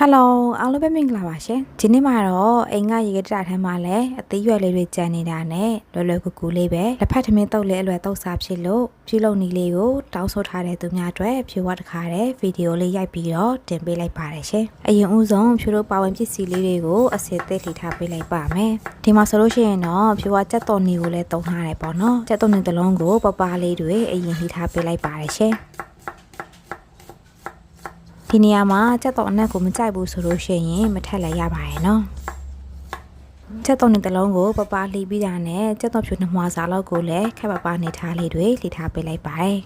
ဟယ်လိုအားလုံးပဲမင်္ဂလာပါရှင်ဒီနေ့မှာတော့အိမ်ကရေကတတာထမ်းမှာလည်းအသေးရွယ်လေးတွေကြံနေတာနဲ့လွယ်လွယ်ကူကူလေးပဲလက်ဖက်ထမင်းတုပ်လေးအလွယ်တုပ်စားဖြစ်လို့ပြုလုပ်နည်းလေးကိုတောင်းဆိုထားတဲ့သူများအတွက်ဖြူဝတ်တခါတဲ့ဗီဒီယိုလေးရိုက်ပြီးတော့တင်ပေးလိုက်ပါတယ်ရှင်အရင်ဦးဆုံးဖြူတို့ပါဝင်ပစ္စည်းလေးတွေကိုအစစ်သေးထိထားပေးလိုက်ပါမယ်ဒီမှာဆိုလို့ရှိရင်တော့ဖြူဝတ်ကြက်တော်နီကိုလည်းတုံထားတယ်ပေါ့နော်ကြက်တော်နီတစ်လုံးကိုပပလေးတွေအရင်ထိထားပေးလိုက်ပါတယ်ရှင် ဒီနေရာမှာကြက်တော်အနက်ကိုမကြိုက်ဘူးဆိုလို့ရှိရင်မထက်လည်းရပါရဲ့နော်ကြက်တော်နေတစ်လုံးကိုပပလှီးပြီးတာနဲ့ကြက်တော်ဖြူနှစ်မွားစာလောက်ကိုလည်းခက်ပပနေထားလေးတွေလှီထားပေးလိုက်ပါတယ်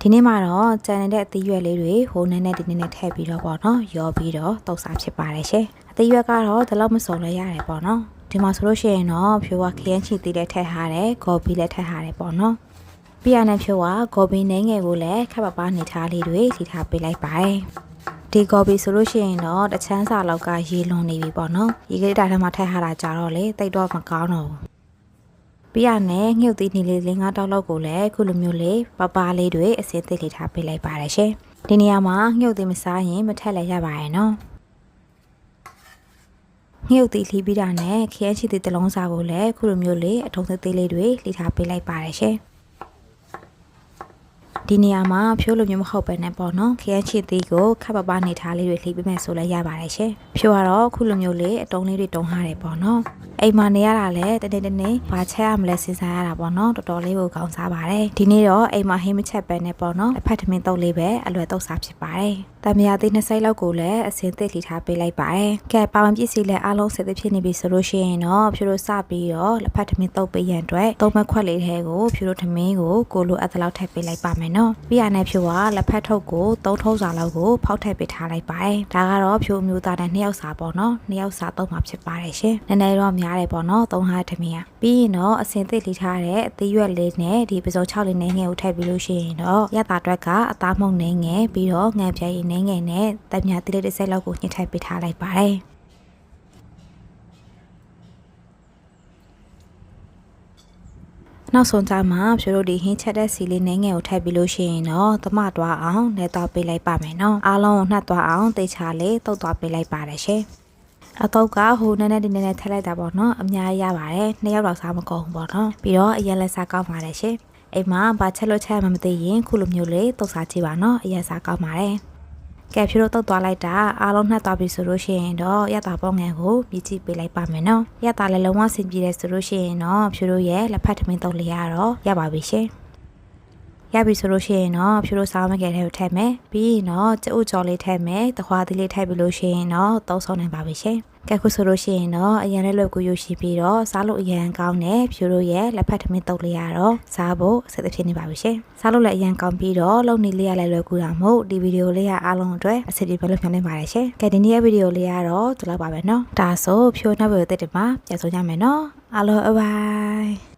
ဒီနေ့မှာတော့ကြံနေတဲ့အသီးရွက်လေးတွေဟိုနဲ့နဲ့ဒီနေ့နဲ့ထည့်ပြီးတော့ပေါ့နော်ရောပြီးတော့တုပ်စားဖြစ်ပါတယ်ရှင်အသီးရွက်ကတော့ဒီလောက်မစုံလဲရတယ်ပေါ့နော်ဒီမှာဆိုလို့ရှိရင်တော့ဖြူကခရမ်းချီတီးလည်းထည့်ထားတယ်ဂေါ်ဘီလည်းထည့်ထားတယ်ပေါ့နော် ပြရတဲ့ဖြိုးကဂေါ်ဘီနှင်းငယ်ကိုလည်းခပ်ပပနေထားလေးတွေထိထားပေးလိုက်ပါတယ်ဒီဂေါ်ဘီဆိုလို့ရှိရင်တော့တချမ်းစာလောက်ကရေလွန်နေပြီပေါ့နော်ရေကလေးတာထဲမှာထည့်ထားတာကြတော့လေတိတ်တော့မကောင်းတော့ဘူးပြရနဲ့ငှုတ်သီးနေလေးလေးငါးတောက်လောက်ကိုလည်းခုလိုမျိုးလေးပပလေးတွေအစင်းသိလေးထားပေးလိုက်ပါတယ်ရှင်ဒီနေရာမှာငှုတ်သီးမစားရင်မထက်လည်းရပါရဲ့နော်ငှုတ်သီးလှီးပြီးတာနဲ့ခရမ်းချီသီးတစ်လုံးစာကိုလည်းခုလိုမျိုးလေးအထုံးသေးသေးလေးတွေလှီးထားပေးလိုက်ပါတယ်ရှင် ဒီနေရာမှာဖြိုးလိုမျိုးမဟုတ်ပဲနဲ့ပေါ့နော်ခရမ်းချစ်သေးကိုခပ်ပပနေထားလေးတွေလှိပေးမယ်ဆိုလည်းရပါတယ်ရှင်ဖြိုးကတော့ခုလိုမျိုးလေးအတုံးလေးတွေတုံးထားတယ်ပေါ့နော်အိမ်မှာနေရတာလည်းတနေ့တနေ့ဘာချက်ရမလဲစဉ်းစားရတာပေါ့နော်တော်တော်လေးကိုကောင်းစားပါတယ်ဒီနေ့တော့အိမ်မှာဟင်းမချက်ပဲနဲ့ပေါ့နော်အဖက်ထမင်းတုပ်လေးပဲအလွယ်တုပ်စားဖြစ်ပါတယ်တမယာသေးနှစ်စိတ်လောက်ကိုလည်းအစင်းသစ်လှီထားပေးလိုက်ပါတယ်ကဲပါဝင်ပစ္စည်းလည်းအားလုံးဆက်သစ်ဖြစ်နေပြီဆိုလို့ရှိရင်တော့ဖြိုးတို့စပြီးတော့လက်ဖက်ထမင်းတုပ်ပေးရန်အတွက်သုံးမခွက်လေးထဲကိုဖြိုးတို့ထမင်းကိုကိုလိုအပ်သလောက်ထည့်ပေးလိုက်ပါမယ်နော်ပြီးရတဲ့ဖြိုးကလက်ဖက်ထုတ်ကိုသုံးထုံးစာလောက်ကိုဖောက်ထည့်ပေးထားလိုက်ပါတယ်ဒါကတော့ဖြိုးအမျိုးသားတဲ့နှစ်ယောက်စာပေါ့နော်နှစ်ယောက်စာသုံးမှာဖြစ်ပါတယ်ရှင်နည်းနည်းတော့များတယ်ပေါ့နော်သုံးဟာထမင်းอ่ะပြီးရင်တော့အစင်သစ်လှီထားတဲ့အသေးရွက်လေးနဲ့ဒီပစုံ6လေးနဲ့ငယ်ကိုထည့်ပြီးလို့ရှိရင်တော့ရတာအတွက်ကအသားမှုန့်နဲ့ငယ်ပြီးတော့ငံပြဲရည်နဲ့ငယ်နဲ့တက်မြတိလေးတစ်စက်လောက်ကိုညှစ်ထည့်ပေးထားလိုက်ပါတယ်နောက်ဆုံးကြမှာဖြိုးတို့ဒီဟင်းချက်တဲ့စီလေးနဲ့ငယ်ကိုထည့်ပြီးလို့ရှိရင်တော့သမတွားအောင်နဲ့တော့ပေးလိုက်ပါမယ်နော်အားလုံးကိုနှက်သွားအောင်တေချာလေးတုတ်သွားပေးလိုက်ပါတယ်ရှင် အတော့ကဟိုနည်းနည်းဒီနည်းနည်းထည့်လိုက်တာပေါ့နော်အများကြီးရပါတယ်နှစ်ယောက်တော့စားမကုန်ဘူးပေါ့နော်ပြီးတော့အရင်လက်စားကောင်းပါတယ်ရှင်အိမ်မှာဘာချက်လို့ချက်မှမသိရင်ခုလိုမျိုးလေးတုတ်စားကြည့်ပါနော်အရင်စားကောင်းပါတယ်ကဲဖြိုးတို့တုတ်သွားလိုက်တာအားလုံးနှက်သွားပြီဆိုလို့ရှိရင်တော့ရတာပေါငယ်ကိုမြည်ကြည့်ပေးလိုက်ပါမယ်နော်ရတာလည်းလုံးဝဆင်ပြေတယ်ဆိုလို့ရှိရင်တော့ဖြိုးတို့ရဲ့လက်ဖက်ထမင်းတုတ်လေးရတော့ရပါပြီရှင် ရပြီဆိုလို့ရှိရင်တော့ဖြိုးတို့စားမကဲတဲ့ကိုထည့်မယ်ပြီးရင်တော့ကျုပ်ကြော်လေးထည့်မယ်တခွားသီးလေးထည့်ပြီးလို့ရှိရင်တော့သုံးဆောင်နိုင်ပါပြီရှင်ကဲခုဆိုလို့ရှိရင်တော့အရင်လည်းလွယ်ကူရရှိပြီးတော့စားလို့အရင်ကောင်းတယ်ဖြိုးတို့ရဲ့လက်ဖက်ထမင်းတုပ်လေးရတော့စားဖို့အဆက်အဖြစ်နေပါပြီရှင်စားလို့လည်းအရင်ကောင်းပြီးတော့လုံနေလေးရလည်းလွယ်ကူတာမဟုတ်ဒီဗီဒီယိုလေးကအားလုံးအတွက်အဆက်ပြေပဲလို့ပြောနေပါတယ်ရှင်ကဲဒီနေ့ရဲ့ဗီဒီယိုလေးကတော့ဒီလောက်ပါပဲเนาะဒါဆိုဖြိုးနောက်ဗီဒီယိုတက်တယ်မှာပြန်ဆုံးကြမယ်เนาะအားလုံးအဘိုင်